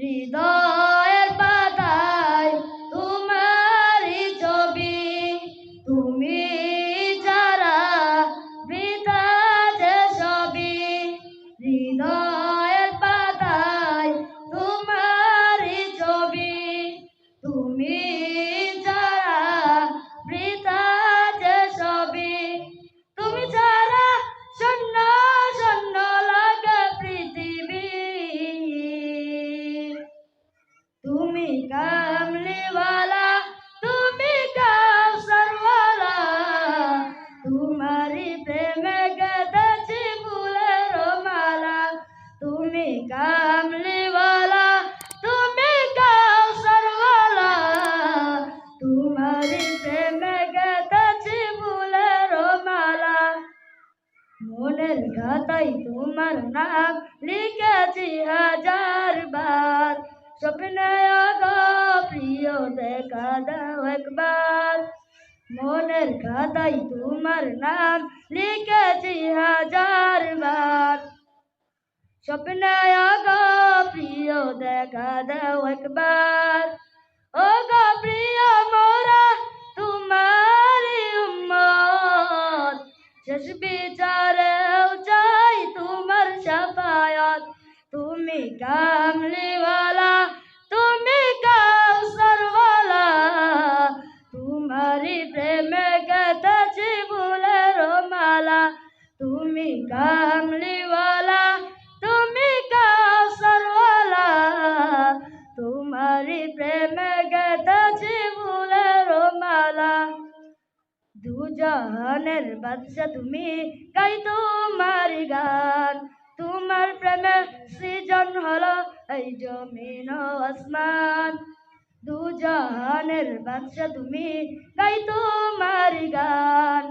হৃদয়ের তুমি কামলিওয়ালা, তুমি কাউসারওয়ালা তোমারি প্রেমে গেঁথেছি ফুলের মালা। তুমি কামলিওয়ালা, তুমি কাউসারওয়ালা তোমারি প্রেমে গেঁথেছি ফুলের মালা। মনের খাতায় তোমার নাম লিখেছি দাও একবার। মনের খাতায় তোমার নাম লিখেছি হাজার বার। স্বপ্নে আগো প্রিয়, দেখা দাও একবার। ও গো প্রিয় মোরা তোমারি উম্মত। শেষ বিচারেও চাই তোমার সাফায়াত। তুমি কামলিওয়ালা তুমি কামলিওয়ালা, তুমি কাউসারওয়ালা। তোমারি প্রেমে গেথেছি ফুলের মালা। দুজাহানের বাদশা তুমি গাই তোমার গান। তোমার প্রেমে সৃজন হলো এই জমিন আসমান। দুজাহানের বাদশা তুমি গাই তোমার গান।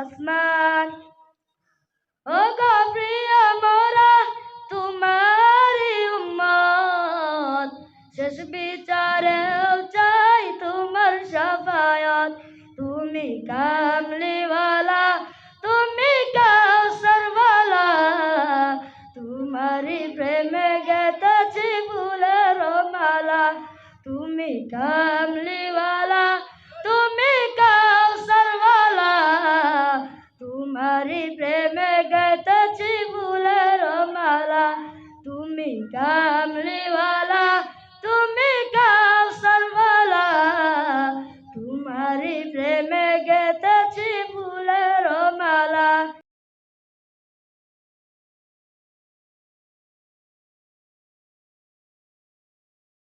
আসমান। ও প্রিয় মোরা তোমারি উম্মত। শেষ বিচারেও চাই তোমার সাফায়াত। তুমি কামলিওয়ালা, তুমি কাউসারওয়ালা তোমারি প্রেমে গেথেছি ফুলের মালা। তুমি কামলি